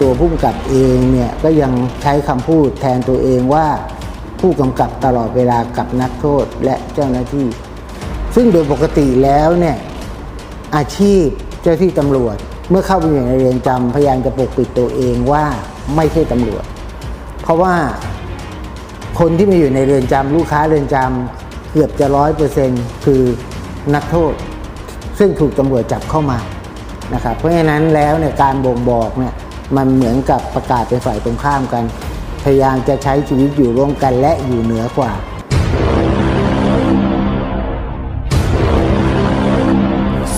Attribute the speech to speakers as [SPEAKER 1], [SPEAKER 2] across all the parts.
[SPEAKER 1] ตัวผู้กำกับเองเนี่ยก็ยังใช้คำพูดแทนตัวเองว่าผู้กำกับตลอดเวลากับนักโทษและเจ้าหน้าที่ ซึ่งโดยปกติแล้วเนี่ยอาชีพเจ้าที่ตำรวจ เมื่อเข้าไปอยู่ในเรือนจำพยายามจะปกปิดตัวเองว่าไม่ใช่ตำรวจ เพราะว่าคนที่มาอยู่ในเรือนจำลูกค้าเรือนจำเกือบจะร้อยเปอร์เซ็นคือนักโทษ ซึ่งถูกตำรวจจับเข้ามา นะครับเพราะฉะนั้นแล้วเนี่ยการบ่งบอกเนี่ยมันเหมือนกับประกาศเป็นฝ่ายตรงข้ามกัน พยายามจะใช้ชีวิตอยู่ร่วมกันและอยู่เหนือกว่า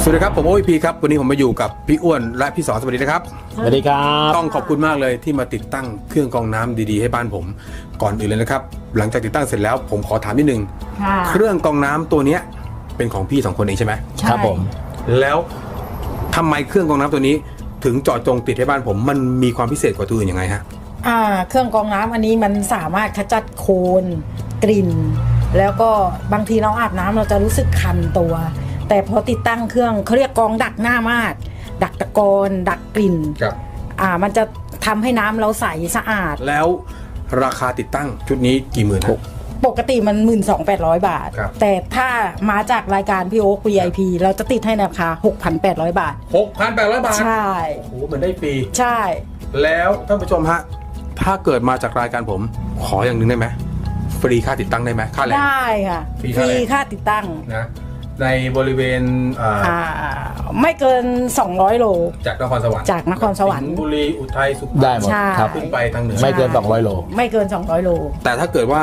[SPEAKER 2] สวัสดีครับผมโอพีครับวันนี้ผมมาอยู่กับพี่อ้วนและพี่สอนสวัสดีนะครับ
[SPEAKER 3] สวัสดีครับ
[SPEAKER 2] ต้องขอบคุณมากเลยที่มาติดตั้งเครื่องกรองน้ำดีๆ ให้บ้านผม ก่อนอื่นเลยนะครับ หลังจากติดตั้งเสร็จแล้วผมขอถามนิดนึง
[SPEAKER 4] ค่ะ
[SPEAKER 2] เครื่องกรองน้ำตัวเนี้ยเป็นของพี่สองคนเองใช่ไหม
[SPEAKER 4] ใช่
[SPEAKER 3] ครับผม
[SPEAKER 2] แล้ว ทำไมเครื่องกรองน้ำตัวนี้ ถึงเจอดจงติดให้บ้านผม มันมีความพิเศษกว่าตัวอื่นยังไงฮะ
[SPEAKER 4] อ่า เครื่องกรองน้ำอันนี้มันสามารถขจัดโคลนกลิ่น แล้วก็บางทีเราอาบน้ำเราจะรู้สึกคันตัว แต่พอติดตั้งเครื่องเขาเรียกกรองดักหน้ามาก ดักตะกอนดักกลิ่น
[SPEAKER 2] ครับ
[SPEAKER 4] อ่า มันจะทำให้น้ำเราใสสะอาด
[SPEAKER 2] แล้วราคาติดตั้งชุดนี้กี่หมื่นฮะ
[SPEAKER 4] ปกติมัน 12,800 บาท
[SPEAKER 2] ครับ
[SPEAKER 4] แต่ถ้ามาจากรายการพี่โอ๊ค VIP เราจะติดให้ในราคา6,800 บาท
[SPEAKER 2] หกพันแปดร้อยบาท
[SPEAKER 4] ใช่
[SPEAKER 2] โอ้โหเหมือนได้ฟรี
[SPEAKER 4] ใช่
[SPEAKER 2] แล้วท่านผู้ชมฮะ ถ้าเกิดมาจากรายการผม ขออย่างหนึ่งได้ไหมฟรีค่าติดตั้งได้ไหมค่าแรง
[SPEAKER 4] ได้ค่ะ
[SPEAKER 2] ฟรี
[SPEAKER 4] ฟ
[SPEAKER 2] เท่าไหร่
[SPEAKER 4] รีค่าติดตั้ง
[SPEAKER 2] นะในบริเวณอ่า
[SPEAKER 4] อ่าไม่เกิน 200 โล
[SPEAKER 2] จากนครสวรรค์
[SPEAKER 4] จากนครสวรรค์
[SPEAKER 2] งห์บุรีอุทัยสุพรรณ
[SPEAKER 3] ได้หมด
[SPEAKER 4] ใช่
[SPEAKER 3] ครับ
[SPEAKER 2] ขึ้นไปทางเหนือ
[SPEAKER 3] ไม่เกิน 200 โล
[SPEAKER 4] ไม่เกิน 200 โล
[SPEAKER 2] แต่ถ้าเกิดว่า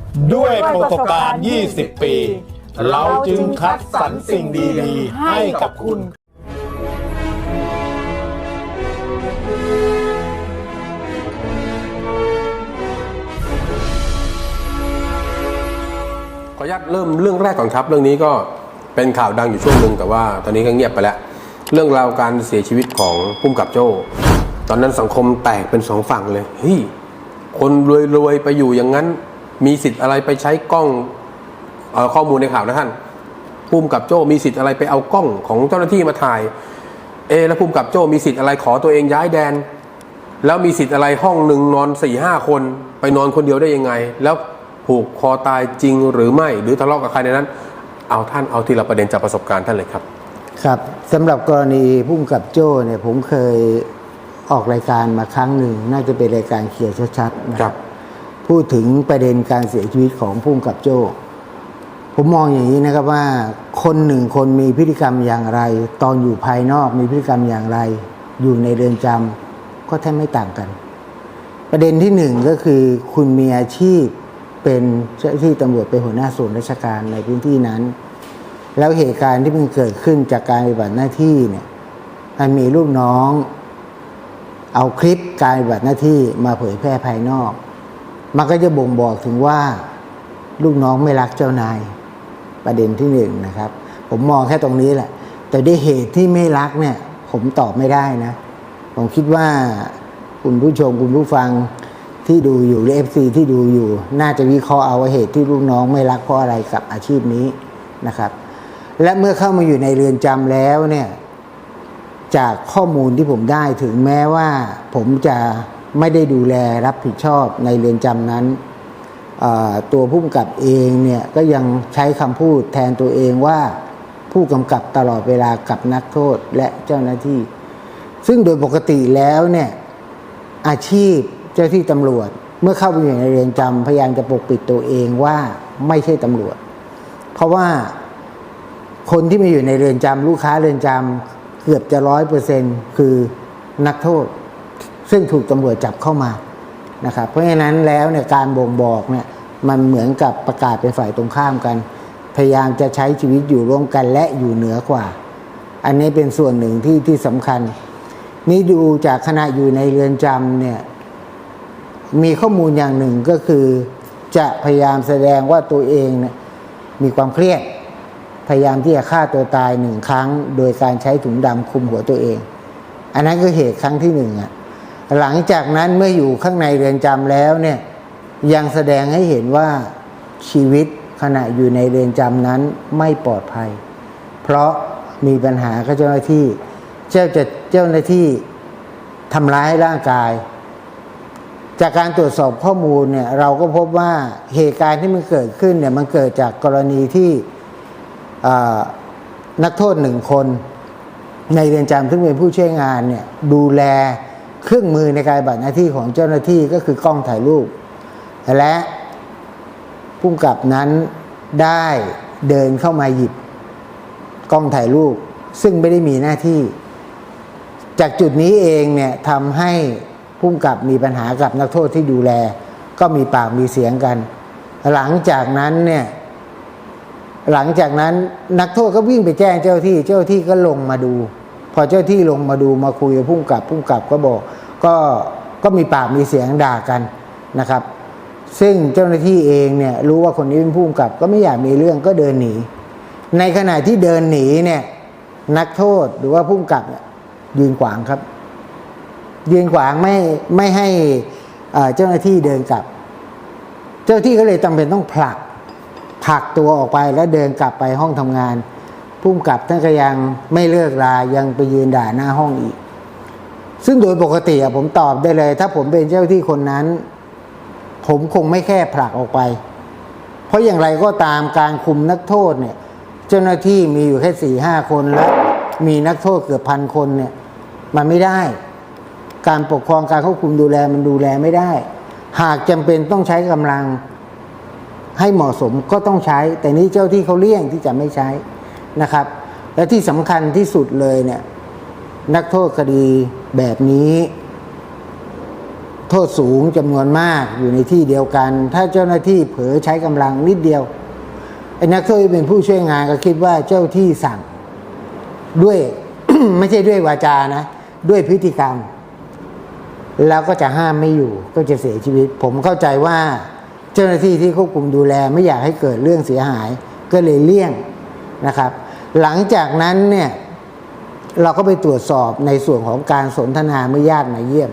[SPEAKER 3] ด้วยประสบการณ์ 20 ปี เราจึงคัดสรรสิ่งดีๆ ให้กับคุณ
[SPEAKER 2] ขออนุญาตเริ่มเรื่องแรกก่อนครับ เรื่องนี้ก็เป็นข่าวดังอยู่ช่วงหนึ่งแต่ว่าตอนนี้ก็เงียบไปแล้ว เรื่องราวการเสียชีวิตของพุ่มกับโจ้ ตอนนั้นสังคมแตกเป็นสองฝั่งเลยเฮ้ยคนรวยๆไปอยู่อย่างนั้น มีสิทธิ์อะไรไปใช้กล้องเออข้อมูลในข่าวนะท่านพุ่มกับโจ้มีสิทธิ์อะไรไปเอากล้องของเจ้าหน้าที่มาถ่าย เอะแล้วพุ่มกับโจ้มีสิทธิ์อะไรขอตัวเองย้ายแดน แล้วมีสิทธิ์อะไรห้องหนึ่งนอนสี่ห้าคนไปนอนคนเดียวได้ยังไง แล้วผูกคอตายจริงหรือไม่ หรือทะเลาะกับใครในนั้น เอาท่านเอาทีละประเด็นจากประสบการณ์ท่านเลยครับ
[SPEAKER 1] ครับสำหรับกรณีพุ่มกับโจ้เนี่ยผมเคยออกรายการมาครั้งหนึ่งน่าจะเป็นรายการเคลียร์ชัดๆนะครับ พูดถึงประเด็นการเสียชีวิตของพุ่มกับโจ้ผมมองอย่างนี้นะครับว่าคนหนึ่งคนมีพฤติกรรมอย่างไร ตอนอยู่ภายนอกมีพฤติกรรมอย่างไร อยู่ในเรือนจำก็แทบไม่ต่างกัน ประเด็นที่หนึ่งก็คือคุณมีอาชีพเป็นเจ้าหน้าที่ตำรวจเป็นหัวหน้าส่วนราชการในพื้นที่นั้น แล้วเหตุการณ์ที่มันเกิดขึ้นจากการปฏิบัติหน้าที่เนี่ยมันมีลูกน้อง เอาคลิปการปฏิบัติหน้าที่มาเผยแพร่ภายนอก มันก็จะบ่งบอกถึงว่าลูกน้องไม่รักเจ้านายประเด็นที่หนึ่งนะครับ ผมมองแค่ตรงนี้แหละ แต่ด้วยเหตุที่ไม่รักเนี่ย ผมตอบไม่ได้นะ ผมคิดว่าคุณผู้ชมคุณผู้ฟังที่ดูอยู่หรือเอฟซีที่ดูอยู่ น่าจะวิเคราะห์เอาว่าเหตุที่ลูกน้องไม่รักเพราะอะไรกับอาชีพนี้นะครับ และเมื่อเข้ามาอยู่ในเรือนจำแล้วเนี่ย จากข้อมูลที่ผมได้ถึงแม้ว่าผมจะ ไม่ได้ดูแลรับผิดชอบในเรือนจำนั้น ตัวผู้กำกับเองเนี่ยก็ยังใช้คำพูดแทนตัวเองว่าผู้กำกับตลอดเวลากับนักโทษและเจ้าหน้าที่ ซึ่งโดยปกติแล้วเนี่ยอาชีพเจ้าที่ตำรวจ เมื่อเข้าไปอยู่ในเรือนจำพยายามจะปกปิดตัวเองว่าไม่ใช่ตำรวจ เพราะว่าคนที่มาอยู่ในเรือนจำลูกค้าเรือนจำเกือบจะร้อยเปอร์เซ็นคือนักโทษ ซึ่งถูกตำรวจจับเข้ามานะครับเพราะฉะนั้นแล้วเนี่ยการบ่งบอกเนี่ยมันเหมือนกับประกาศเป็นฝ่ายตรงข้ามกัน พยายามจะใช้ชีวิตอยู่ร่วมกันและอยู่เหนือกว่า อันนี้เป็นส่วนหนึ่งที่ที่สำคัญ นี่ดูจากขณะอยู่ในเรือนจำเนี่ยมีข้อมูลอย่างหนึ่งก็คือ จะพยายามแสดงว่าตัวเองเนี่ยมีความเครียด พยายามที่จะฆ่าตัวตายหนึ่งครั้ง โดยการใช้ถุงดำคลุมหัวตัวเอง อันนั้นคือเหตุครั้งที่หนึ่งอะ หลังจากนั้นเมื่ออยู่ข้างในเรือนจำแล้วเนี่ยยังแสดงให้เห็นว่าชีวิตขณะอยู่ในเรือนจำนั้นไม่ปลอดภัย เพราะมีปัญหากับเจ้าหน้าที่ เจ้าจะเจ้าหน้าที่ทำร้ายร่างกาย จากการตรวจสอบข้อมูลเนี่ยเราก็พบว่าเหตุการณ์ที่มันเกิดขึ้นเนี่ยมันเกิดจากกรณีที่นักโทษหนึ่งคน ในเรือนจำซึ่งเป็นผู้ช่วยงานเนี่ยดูแล เครื่องมือในการบัติหน้าที่ของเจ้าหน้าที่ก็คือกล้องถ่ายรูป และผู้กำกับนั้นได้เดินเข้ามาหยิบกล้องถ่ายรูป ซึ่งไม่ได้มีหน้าที่ จากจุดนี้เองเนี่ยทำให้ผู้กำกับมีปัญหากับนักโทษที่ดูแล ก็มีปากมีเสียงกัน หลังจากนั้นเนี่ยหลังจากนั้นนักโทษก็วิ่งไปแจ้งเจ้าที่ เจ้าที่ก็ลงมาดู พอเจ้าที่ลงมาดูมาคุยกับผู้กำกับผู้กำกับก็บอก ก็ก็มีปากมีเสียงด่ากันนะครับ ซึ่งเจ้าหน้าที่เองเนี่ยรู้ว่าคนนี้เป็นผู้กำกับ ก็ไม่อยากมีเรื่องก็เดินหนี ในขณะที่เดินหนีเนี่ยนักโทษหรือว่าผู้กำกับเนี่ยยืนขวางครับ ยืนขวางไม่ไม่ให้เจ้าหน้าที่เดินกลับ เจ้าหน้าที่ก็เลยจำเป็นต้องผลักผลักตัวออกไปแล้วเดินกลับไปห้องทำงานพุ่มกับท่านก็ยังไม่เลิกลายังไปยืนด่าหน้าห้องอีก ซึ่งโดยปกติอะผมตอบได้เลย ถ้าผมเป็นเจ้าที่คนนั้น ผมคงไม่แค่ผลักออกไป เพราะอย่างไรก็ตามการคุมนักโทษเนี่ย เจ้าหน้าที่มีอยู่แค่สี่ห้าคนและมีนักโทษเกือบพันคนเนี่ย มันไม่ได้ การปกครองการควบคุมดูแลมันดูแลไม่ได้ หากจำเป็นต้องใช้กำลังให้เหมาะสมก็ต้องใช้ แต่นี้เจ้าที่เขาเลี่ยงที่จะไม่ใช้นะครับ และที่สำคัญที่สุดเลยเนี่ย นักโทษคดีแบบนี้ โทษสูงจำนวนมากอยู่ในที่เดียวกัน ถ้าเจ้าหน้าที่เผลอใช้กำลังนิดเดียวไอ้นักโทษเป็นผู้ช่วยงานก็คิดว่าเจ้าที่สั่ง ด้วยไม่ใช่ด้วยวาจานะ ด้วยพฤติกรรม แล้วก็จะห้ามไม่อยู่ก็จะเสียชีวิต ผมเข้าใจว่าเจ้าหน้าที่ที่ควบคุมดูแลไม่อยากให้เกิดเรื่องเสียหาย ก็เลยเลี่ยงนะครับ หลังจากนั้นเนี่ย เราก็ไปตรวจสอบในส่วนของการสนทนาเมื่อญาติมาเยี่ยม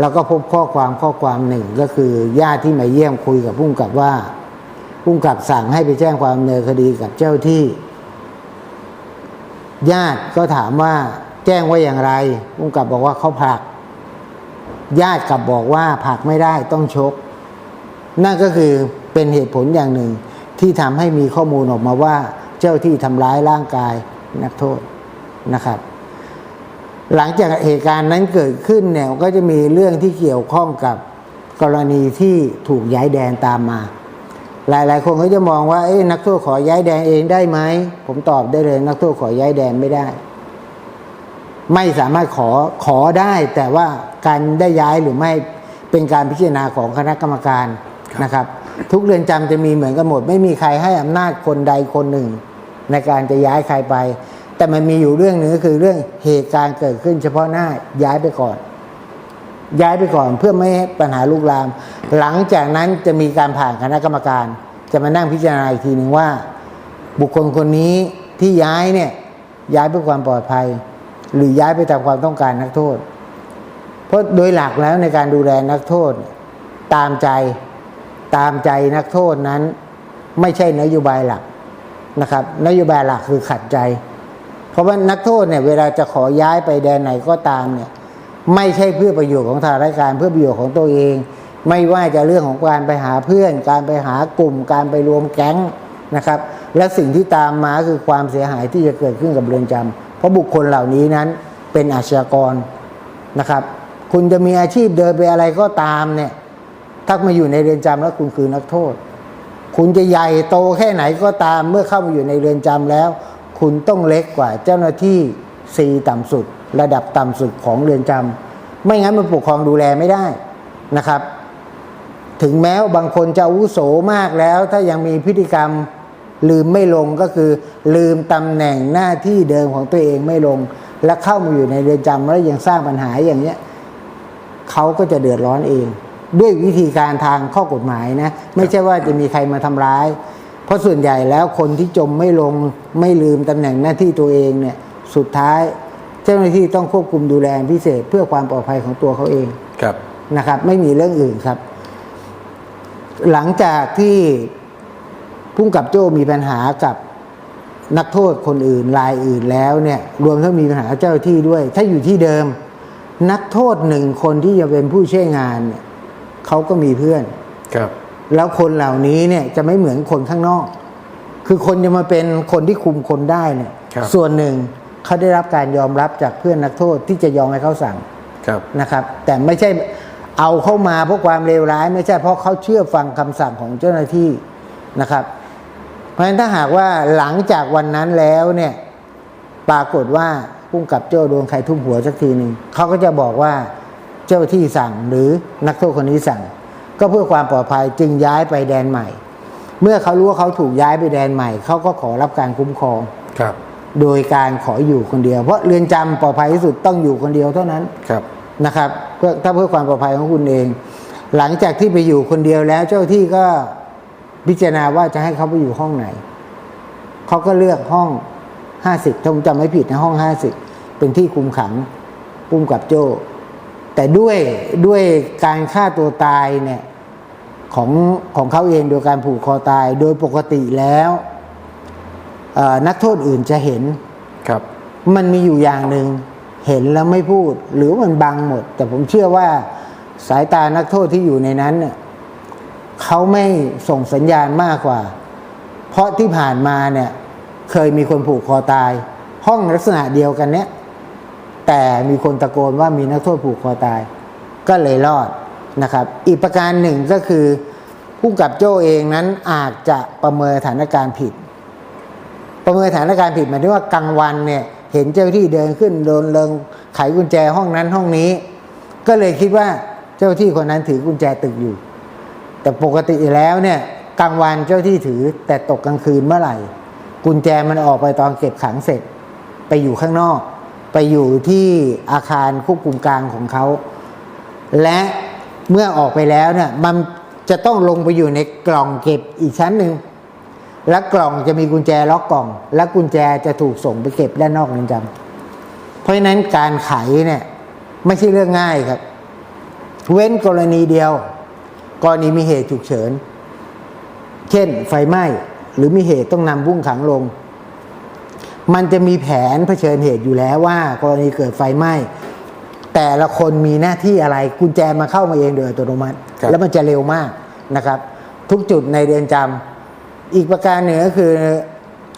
[SPEAKER 1] เราก็พบข้อความข้อความหนึ่งก็คือญาติที่มาเยี่ยมคุยกับผู้กำกับว่าผู้กำกับสั่งให้ไปแจ้งความเนินคดีกับเจ้าที่ ญาติก็ถามว่าแจ้งว่าอย่างไรผู้กำกับบอกว่าเขาผลัก ญาติกลับบอกว่าผลักไม่ได้ต้องชก นั่นก็คือเป็นเหตุผลอย่างหนึ่งที่ทำให้มีข้อมูลออกมาว่าเจ้าที่ทำร้ายร่างกายนักโทษ นะครับ หลังจากเหตุการณ์นั้นเกิดขึ้นเนี่ยก็จะมีเรื่องที่เกี่ยวข้องกับกรณีที่ถูกย้ายแดนตามมา หลายๆ คนก็จะมองว่าเอ้นักโทษขอย้ายแดนเองได้ไหมผมตอบได้เลย นักโทษขอย้ายแดนไม่ได้ ไม่สามารถขอขอได้แต่ว่าการได้ย้ายหรือไม่เป็นการพิจารณาของคณะกรรมการนะครับ ทุกเรือนจำจะมีเหมือนกันหมด ไม่มีใครให้อำนาจคนใดคนหนึ่ง ในการจะย้ายใครไป แต่มันมีอยู่เรื่องหนึ่งก็คือเรื่องเหตุการณ์เกิดขึ้น เฉพาะหน้าย้ายไปก่อน ย้ายไปก่อนเพื่อไม่ให้ปัญหาลุกลาม หลังจากนั้นจะมีการผ่านคณะกรรมการ จะมานั่งพิจารณาอีกทีหนึ่งว่า บุคคลคนนี้ที่ย้ายเนี่ยย้ายเพื่อความปลอดภัย หรือย้ายไปตามความต้องการนักโทษ เพราะโดยหลักแล้วในการดูแลนักโทษ ตามใจตามใจนักโทษนั้น ไม่ใช่นโยบายหลักนะครับ นโยบายหลักคือขัดใจ เพราะว่านักโทษเนี่ยเวลาจะขอย้ายไปแดนไหนก็ตามเนี่ยไม่ใช่เพื่อประโยชน์ของทางราชการเพื่อประโยชน์ของตัวเอง ไม่ว่าจะเรื่องของการไปหาเพื่อน การไปหากลุ่ม การไปรวมแก๊งนะครับ และสิ่งที่ตามมาคือความเสียหายที่จะเกิดขึ้นกับเรือนจำเพราะบุคคลเหล่านี้นั้นเป็นอาชญากรนะครับ คุณจะมีอาชีพเดินไปอะไรก็ตามเนี่ยถ้ามาอยู่ในเรือนจำแล้วคุณคือนักโทษ คุณจะใหญ่โตแค่ไหนก็ตามเมื่อเข้ามาอยู่ในเรือนจำแล้ว คุณต้องเล็กกว่าเจ้าหน้าที่ซีต่ำสุด ระดับต่ำสุดของเรือนจำไม่งั้นมันปกครองดูแลไม่ได้นะครับ ถึงแม้ว่าบางคนจะอาวุโสมากแล้ว ถ้ายังมีพฤติกรรมลืมไม่ลงก็คือ ลืมตำแหน่งหน้าที่เดิมของตัวเองไม่ลง และเข้ามาอยู่ในเรือนจำแล้วยังสร้างปัญหาอย่างเนี้ยเขาก็จะเดือดร้อนเอง ด้วยวิธีการทางข้อกฎหมายนะ ไม่ใช่ว่าจะมีใครมาทำร้าย ราะส่วนใหญ่แล้วคนที่จมไม่ลงไม่ลืมตำแหน่งหน้าที่ตัวเองเนี่ยสุดท้าย เจ้าหน้าที่ต้องควบคุมดูแลพิเศษเพื่อความปลอดภัยของตัวเขาเอง
[SPEAKER 2] ครับ
[SPEAKER 1] นะครับ ไม่มีเรื่องอื่นครับ หลังจากที่พุ่งกับโจ้มีปัญหากับนักโทษคนอื่นรายอื่นแล้วเนี่ย รวมทั้งมีปัญหากับเจ้าหน้าที่ด้วย ถ้าอยู่ที่เดิม นักโทษหนึ่งคนที่จะเป็นผู้ช่วยงานเนี่ยเขาก็มีเพื่อน
[SPEAKER 2] ครับ
[SPEAKER 1] แล้วคนเหล่านี้เนี่ยจะไม่เหมือนคนข้างนอก คือคนจะมาเป็นคนที่คุมคนได้เนี่ย
[SPEAKER 2] ครับ
[SPEAKER 1] ส่วนหนึ่งเขาได้รับการยอมรับจากเพื่อนนักโทษที่จะยอมให้เขาสั่ง
[SPEAKER 2] ครับ
[SPEAKER 1] นะครับ แต่ไม่ใช่เอาเข้ามาเพราะความเลวร้าย ไม่ใช่เพราะเขาเชื่อฟังคำสั่งของเจ้าหน้าที่นะครับ เพราะฉะนั้นถ้าหากว่าหลังจากวันนั้นแล้วเนี่ยปรากฏว่าพุ่งกับโจ้โดนใครทุ่มหัวสักทีหนึ่งเขาก็จะบอกว่าเจ้าที่สั่งหรือนักโทษคนนี้สั่ง ก็เพื่อความปลอดภัยจึงย้ายไปแดนใหม่ เมื่อเขารู้ว่าเขาถูกย้ายไปแดนใหม่ เขาก็ขอรับการคุ้มครอง
[SPEAKER 2] ครับ
[SPEAKER 1] โดยการขออยู่คนเดียว เพราะเรือนจำปลอดภัยที่สุดต้องอยู่คนเดียวเท่านั้น
[SPEAKER 2] ครับ
[SPEAKER 1] นะครับ เพื่อถ้าเพื่อความปลอดภัยของคุณเอง หลังจากที่ไปอยู่คนเดียวแล้ว เจ้าที่ก็พิจารณาว่าจะให้เขาไปอยู่ห้องไหนเขาก็เลือกห้องห้าสิบถ้าผมจำไม่ผิดนะห้องห้าสิบเป็นที่คุมขังปุ้มกับโจ้แต่ด้วยด้วยการฆ่าตัวตายเนี่ย ของของเขาเองโดยการผูกคอตายโดยปกติแล้วเอ่อนักโทษอื่นจะเห็น
[SPEAKER 2] ครับ
[SPEAKER 1] มันมีอยู่อย่างหนึ่งเห็นแล้วไม่พูด หรือว่ามันบังหมด แต่ผมเชื่อว่าสายตานักโทษที่อยู่ในนั้นเนี่ยเขาไม่ส่งสัญญาณมากกว่า เพราะที่ผ่านมาเนี่ยเคยมีคนผูกคอตาย ห้องลักษณะเดียวกันเนี้ยแต่มีคนตะโกนว่ามีนักโทษผูกคอตาย ก็เลยรอด นะครับ อีกประการหนึ่งก็คือผู้กับโจ้เองนั้นอาจจะประเมินสถานการณ์ผิด ประเมินสถานการณ์ผิดหมายถึงว่ากลางวันเนี่ยเห็นเจ้าที่เดินขึ้นโดนเริงไขกุญแจห้องนั้นห้องนี้ ก็เลยคิดว่าเจ้าที่คนนั้นถือกุญแจตึกอยู่ แต่ปกติแล้วเนี่ยกลางวันเจ้าที่ถือแต่ตกกลางคืนเมื่อไหร่ กุญแจมันออกไปตอนเก็บขังเสร็จ ไปอยู่ข้างนอก ไปอยู่ที่อาคารควบคุมกลางของเขา และ เมื่อออกไปแล้วเนี่ยมันจะต้องลงไปอยู่ในกล่องเก็บอีกชั้นหนึ่งและกล่องจะมีกุญแจล็อกกล่อง และกุญแจจะถูกส่งไปเก็บด้านนอกเรือนจำเพราะฉะนั้นการไขเนี่ยไม่ใช่เรื่องง่ายครับ เว้นกรณีเดียว กรณีมีเหตุฉุกเฉิน เช่นไฟไหม้หรือมีเหตุต้องนำบุ้งขังลง มันจะมีแผนเผชิญเหตุอยู่แล้วว่า กรณีเกิดไฟไหม้ แต่ละคนมีหน้าที่อะไรกุญแจมาเข้ามาเองโดยอัตโนมัติ
[SPEAKER 2] ครับ
[SPEAKER 1] แล้วมันจะเร็วมากนะครับ ทุกจุดในเรือนจำอีกประการหนึ่งก็คือ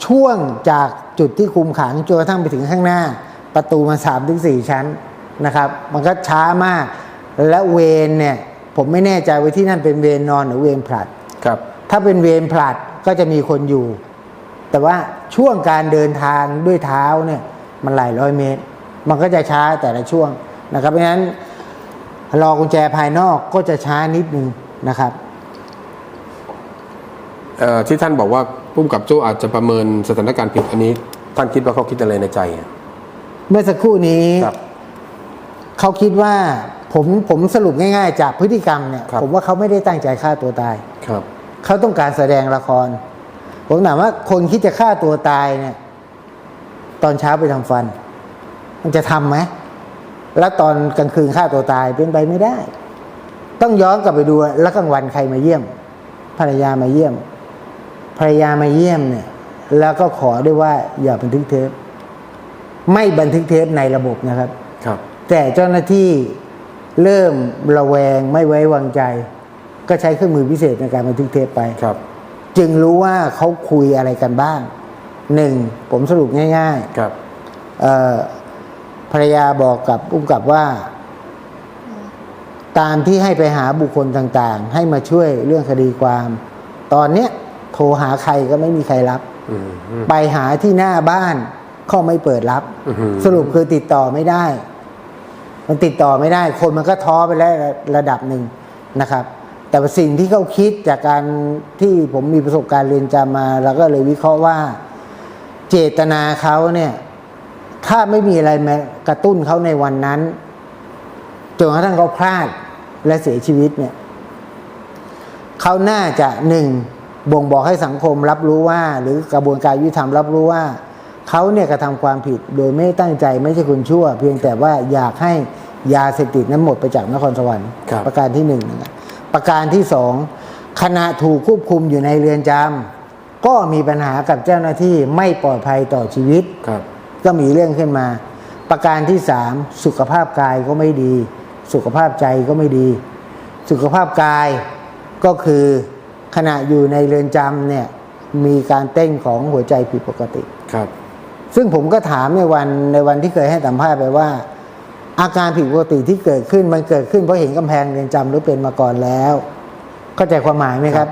[SPEAKER 1] ช่วงจากจุดที่คุมขังจนกระทั่งไปถึงข้างหน้า ประตูมันสามถึงสี่ชั้นนะครับ มันก็ช้ามากและเวรเนี่ยผมไม่แน่ใจว่าที่นั่นเป็นเวรนอนหรือเวรผลัด
[SPEAKER 2] ครับ
[SPEAKER 1] ถ้าเป็นเวรผลัดก็จะมีคนอยู่ แต่ว่าช่วงการเดินทางด้วยเท้าเนี่ยมันหลายร้อยเมตร มันก็จะช้าแต่ละช่วง นะครับ เพราะฉะนั้นรอกุญแจภายนอกก็จะช้านิดนึงนะครับ
[SPEAKER 2] เอ่อที่ท่านบอกว่าพุ่มกับโจ้อาจจะประเมินสถานการณ์ผิดอันนี้ ท่านคิดว่าเขาคิดอะไรในใจอะ
[SPEAKER 1] เมื่อสักครู่นี้
[SPEAKER 2] ครับ
[SPEAKER 1] เขาคิดว่าผมผมสรุปง่าย ๆ จากพฤติกรรมเนี่ย
[SPEAKER 2] ครับ
[SPEAKER 1] ผมว่าเขาไม่ได้ตั้งใจฆ่าตัวตาย
[SPEAKER 2] ครับ
[SPEAKER 1] เขาต้องการแสดงละคร ผมถามว่าคนคิดจะฆ่าตัวตายเนี่ย ตอนเช้าไปทำฟัน มันจะทำไหม แล้วตอนกลางคืนฆ่าตัวตายเป็นไปไม่ได้ ต้องย้อนกลับไปดูแล้วกลางวันใครมาเยี่ยม ภรรยามาเยี่ยม ภรรยามาเยี่ยมเนี่ย แล้วก็ขอด้วยว่าอย่าบันทึกเทปไม่บันทึกเทปในระบบนะครับ
[SPEAKER 2] ครับ
[SPEAKER 1] แต่เจ้าหน้าที่เริ่มระแวงไม่ไว้วางใจ ก็ใช้เครื่องมือพิเศษในการบันทึกเทปไป
[SPEAKER 2] ครับ
[SPEAKER 1] จึงรู้ว่าเขาคุยอะไรกันบ้างหนึ่งผมสรุปง่าย
[SPEAKER 2] ครับ
[SPEAKER 1] ๆเอ่อ ภรรยาบอกกับอุ้มกับว่า ตามที่ให้ไปหาบุคคลต่างๆ ให้มาช่วยเรื่องคดีความ ตอนเนี้ยโทรหาใครก็ไม่มีใครรับ
[SPEAKER 2] อืมอืม
[SPEAKER 1] ไปหาที่หน้าบ้านเขาไม่เปิดรับ
[SPEAKER 2] อื้อหือ
[SPEAKER 1] สรุปคือติดต่อไม่ได้ มันติดต่อไม่ได้ คนมันก็ท้อไปแล้วระดับหนึ่งนะครับ แต่ว่าสิ่งที่เขาคิดจากการที่ผมมีประสบการณ์เรียนจำมาเราก็เลยวิเคราะห์ว่า เจตนาเขาเนี่ย ถ้าไม่มีอะไรมากระตุ้นเขาในวันนั้นจนกระทั่งเขาพลาดและเสียชีวิตเนี่ยเขาน่าจะหนึ่งบ่งบอกให้สังคมรับรู้ว่า หรือกระบวนการยุติธรรมรับรู้ว่าเขาเนี่ยกระทำความผิดโดยไม่ตั้งใจไม่ใช่คนชั่ว เพียงแต่ว่าอยากให้ยาเสพติดนั้นหมดไปจากนครสวรรค์
[SPEAKER 2] ครับ
[SPEAKER 1] ประการที่หนึ่งนะครับประการที่สองขณะถูกควบคุมอยู่ในเรือนจำก็มีปัญหากับเจ้าหน้าที่ไม่ปลอดภัยต่อชีวิต
[SPEAKER 2] ครับ
[SPEAKER 1] ก็มีเรื่องขึ้นมา ประการที่สามสุขภาพกายก็ไม่ดี สุขภาพใจก็ไม่ดี สุขภาพกายก็คือขณะอยู่ในเรือนจำเนี่ยมีการเต้นของหัวใจผิดปกติ
[SPEAKER 2] ครับ
[SPEAKER 1] ซึ่งผมก็ถามในวันในวันที่เคยให้สัมภาษณ์ไปว่า อาการผิดปกติที่เกิดขึ้นมันเกิดขึ้นเพราะเห็นกำแพงเรือนจำหรือเป็นมาก่อนแล้ว เข้าใจความหมายไหมครับ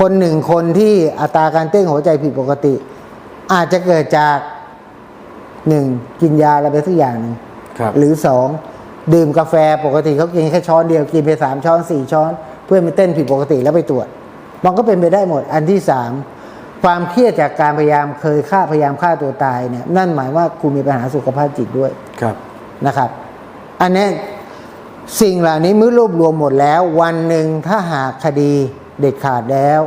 [SPEAKER 1] คนหนึ่งคนที่อัตราการเต้นหัวใจผิดปกติ อาจจะเกิดจาก หนึ่งกินยาอะไรไปสักอย่างหนึ่ง
[SPEAKER 2] ครับ
[SPEAKER 1] หรือสองดื่มกาแฟปกติเขากินแค่ช้อนเดียวกินไปสามช้อนสี่ช้อน เพื่อมันเต้นผิดปกติแล้วไปตรวจ มันก็เป็นไปได้หมดอันที่สามความเครียดจากการพยายามเคยฆ่าพยายามฆ่าตัวตายเนี่ยนั่นหมายว่าคุณมีปัญหาสุขภาพจิตด้วย
[SPEAKER 2] ครับ
[SPEAKER 1] นะครับ อันเนี้ยสิ่งเหล่านี้เมื่อรวบรวมหมดแล้ว วันหนึ่งถ้าหากคดีเด็ดขาดแล้ว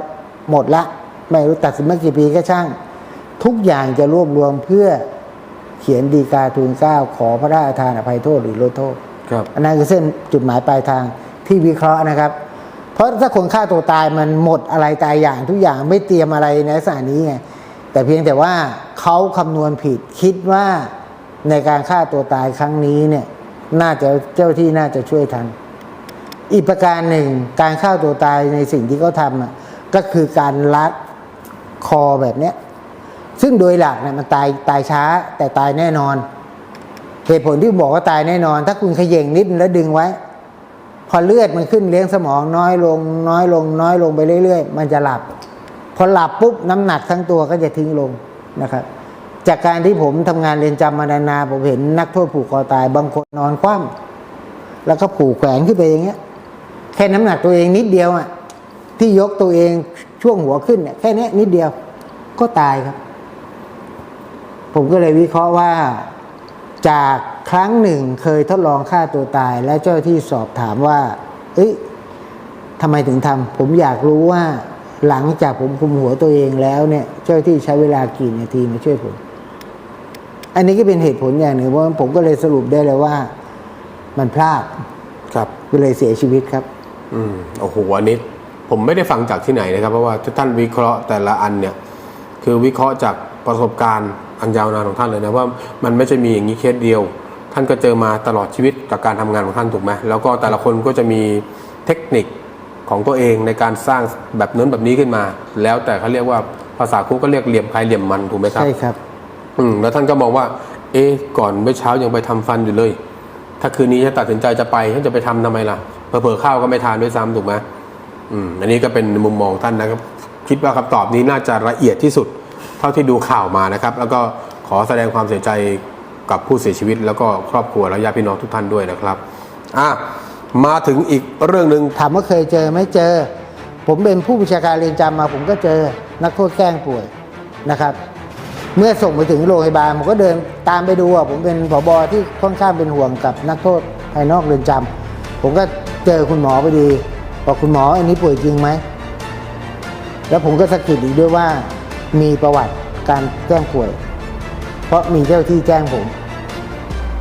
[SPEAKER 1] หมดละ ไม่รู้ตัดสินเมื่อกี่ปีก็ช่าง ทุกอย่างจะรวบรวมเพื่อ เขียนดีกาทูลเกล้าขอพระราชทานอภัยโทษหรือลดโทษ
[SPEAKER 2] ครับ
[SPEAKER 1] อันนั้นคือเส้นจุดหมายปลายทางที่วิเคราะห์นะครับ เพราะถ้าคนฆ่าตัวตายมันหมดอะไรตายอย่างทุกอย่างไม่เตรียมอะไรในลักษณะนี้ไงแต่เพียงแต่ว่าเขาคำนวณผิดคิดว่าในการฆ่าตัวตายครั้งนี้เนี่ยน่าจะเจ้าที่น่าจะช่วยทัน อีกประการหนึ่งการฆ่าตัวตายในสิ่งที่เขาทำอะก็คือการลัดคอแบบเนี้ย ซึ่งโดยหลักเนี่ยมันตายตายช้าแต่ตายแน่นอน เหตุผลที่บอกว่าตายแน่นอน ถ้าคุณเขย่งนิดแล้วดึงไว้ พอเลือดมันขึ้นเลี้ยงสมองน้อยลง น้อยลง น้อยลงไปเรื่อย ๆ มันจะหลับ พอหลับปุ๊บน้ำหนักทั้งตัวก็จะทิ้งลงนะครับ จากการที่ผมทำงานเรียนจำมานานๆผมเห็นนักโทษผูกคอตาย บางคนนอนคว่ำแล้วก็ผูกแขวนขึ้นไปอย่างเงี้ย แค่น้ำหนักตัวเองนิดเดียวอะที่ยกตัวเองช่วงหัวขึ้นเนี่ยแค่นี้นิดเดียวก็ตายครับ ผมก็เลยวิเคราะห์ว่าจากครั้งหนึ่งเคยทดลองฆ่าตัวตาย และเจ้าหน้าที่สอบถามว่า เอ้ยทำไมถึงทำผมอยากรู้ว่าหลังจากผมคุมหัวตัวเองแล้วเนี่ย เจ้าหน้าที่ใช้เวลากี่นาทีมาช่วยผม อันนี้ก็เป็นเหตุผลอย่างหนึ่งว่าผมก็เลยสรุปได้เลยว่า มันพลาด
[SPEAKER 2] ครับ
[SPEAKER 1] ก็เลยเสียชีวิตครับ
[SPEAKER 2] อืมโอ้โหอันนี้ผมไม่ได้ฟังจากที่ไหนนะครับ เพราะว่าท่านวิเคราะห์แต่ละอันเนี่ย คือวิเคราะห์จากประสบการณ์ อันยาวนานของท่านเลยนะว่ามันไม่ใช่มีอย่างนี้เคสเดียว ท่านก็เจอมาตลอดชีวิตกับการทำงานของท่านถูกไหมแล้วก็แต่ละคนก็จะมีเทคนิคของตัวเองในการสร้างแบบนั้นแบบนี้ขึ้นมา แล้วแต่เขาเรียกว่าภาษาคุกก็เรียกเหลี่ยมใครเหลี่ยมมันถูกไหมครับ
[SPEAKER 1] ใช่ครับ
[SPEAKER 2] อืมแล้วท่านก็มองว่า เอ๊ะก่อนเมื่อเช้ายังไปทำฟันอยู่เลย ถ้าคืนนี้ฉันตัดสินใจจะไปฉันจะไปทำทำไมล่ะเผลอๆข้าวก็ไม่ทานด้วยซ้ำถูกไหมอืมอันนี้ก็เป็นมุมมองท่านนะครับ คิดว่าคำตอบนี้น่าจะละเอียดที่สุด เท่าที่ดูข่าวมานะครับ แล้วก็ขอแสดงความเสียใจกับผู้เสียชีวิต แล้วก็ครอบครัวและญาติพี่น้องทุกท่านด้วยนะครับอะมาถึงอีกเรื่องหนึ่ง
[SPEAKER 1] ถามว่าเคยเจอไหมเจอ ผมเป็นผู้บัญชาการเรือนจำมา ผมก็เจอนักโทษแกล้งป่วยนะครับ เมื่อส่งไปถึงโรงพยาบาลผมก็เดินตามไปดูอะผมเป็นผบที่ค่อนข้างเป็นห่วงกับนักโทษภายนอกเรือนจำผมก็เจอคุณหมอพอดีบอกคุณหมออันนี้ป่วยจริงไหมแล้วผมก็สะกิดอีกด้วยว่า มีประวัติการแกล้งป่วย เพราะมีเจ้าที่แจ้งผม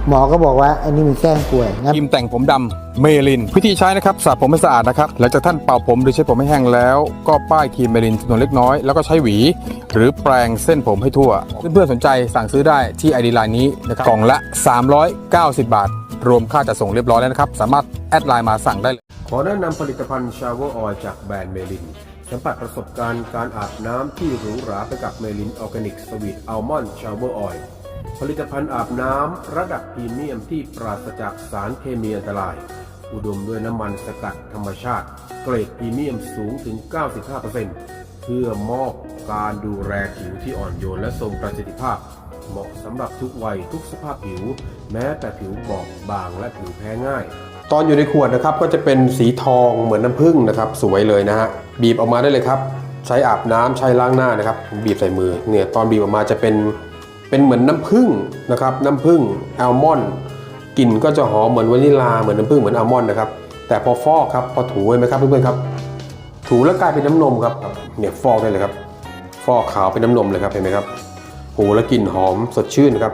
[SPEAKER 1] หมอก็บอกว่าอันนี้มีแกล้งป่วยงั้น
[SPEAKER 3] ครีมแต่งผมดำเมลินวิธีใช้นะครับสระผมให้สะอาดนะครับหลังจากท่านเป่าผมหรือใช้ผมให้แห้งแล้ว ก็ป้ายครีมเมลินจำนวนเล็กน้อยแล้วก็ใช้หวี หรือแปรงเส้นผมให้ทั่ว เพื่อนๆสนใจสั่งซื้อได้ที่ไอดีไลน์นี้นะครับกล่องละ 390 บาท รวมค่าจัดส่งเรียบร้อยแล้วนะครับ สามารถแอดไลน์มาสั่งได้เลย
[SPEAKER 2] ขอแนะนำผลิตภัณฑ์ชาวเวอร์ออยจากแบรนด์เมลิน สัมผัสประสบการณ์การอาบน้ำที่หรูหราไปกับเมลินออร์แกนิกสวีทอัลมอนด์ชาวเวอร์ออยผลิตภัณฑ์อาบน้ำระดับพรีเมียมที่ปราศจากสารเคมีอันตราย อุดมด้วยน้ำมันสกัดธรรมชาติ เกรดพรีเมียมสูงถึง 95%เพื่อมอบการดูแลผิวที่อ่อนโยนและทรงประสิทธิภาพ เหมาะสำหรับทุกวัยทุกสภาพผิว แม้แต่ผิวบอบบางและผิวแพ้ง่าย ตอนอยู่ในขวดนะครับก็จะเป็นสีทองเหมือนน้ำผึ้งนะครับสวยเลยนะฮะบีบออกมาได้เลยครับใช้อาบน้ำใช้ล้างหน้านะครับ บีบใส่มือเนี่ยตอนบีบออกมาจะเป็นเป็นเหมือนน้ำผึ้งนะครับน้ำผึ้งแอลมอนด์กลิ่นก็จะหอมเหมือนวานิลาเหมือนน้ำผึ้งเหมือนอัลมอนด์นะครับแต่พอฟอกครับพอถูเห็นไหมครับเพื่อนๆครับ ถูแล้วกลายเป็นน้ำนมครับเนี่ยฟอกได้เลยครับ ฟอกขาวเป็นน้ำนมเลยครับเห็นไหมครับโหแล้วกลิ่นหอมสดชื่นครับ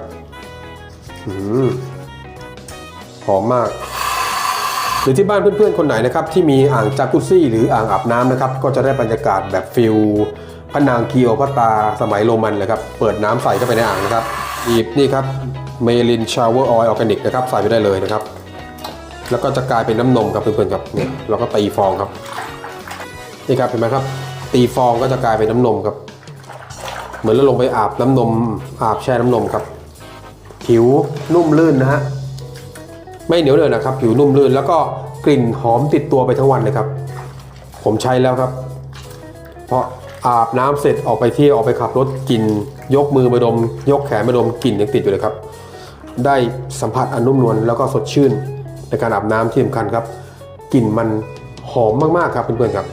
[SPEAKER 2] หอมมาก หรือที่บ้านเพื่อนๆคนไหนนะครับที่มีอ่างจากุซซี่หรืออ่างอาบน้ำนะครับก็จะได้บรรยากาศแบบฟิลพนางคีโอพัตาสมัยโรมันเลยครับเปิดน้ำใส่เข้าไปในอ่างนะครับหยิบนี่ครับเมลินชาวเวอร์ออยล์ออร์แกนิกนะครับใส่ไปได้เลยนะครับ แล้วก็จะกลายเป็นน้ำนมครับเพื่อนๆครับเนี่ยเราก็ตีฟองครับนี่ครับเห็นไหมครับ ตีฟองก็จะกลายเป็นน้ำนมครับ เหมือนเราลงไปอาบน้ำนมอาบแช่น้ำนมครับผิวนุ่มลื่นนะฮะ ไม่เหนียวเลยนะครับ ผิวนุ่มลื่นแล้วก็กลิ่นหอมติดตัวไปทั้งวันเลยครับ ผมใช้แล้วครับ เพราะอาบน้ำเสร็จออกไปเที่ยวออกไปขับรถกลิ่นยกมือมาดม ยกแขนมาดมกลิ่นยังติดอยู่เลยครับ ได้สัมผัสอันนุ่มนวลแล้วก็สดชื่นในการอาบน้ำที่สำคัญครับกลิ่นมันหอมมากๆครับเพื่อนๆครับ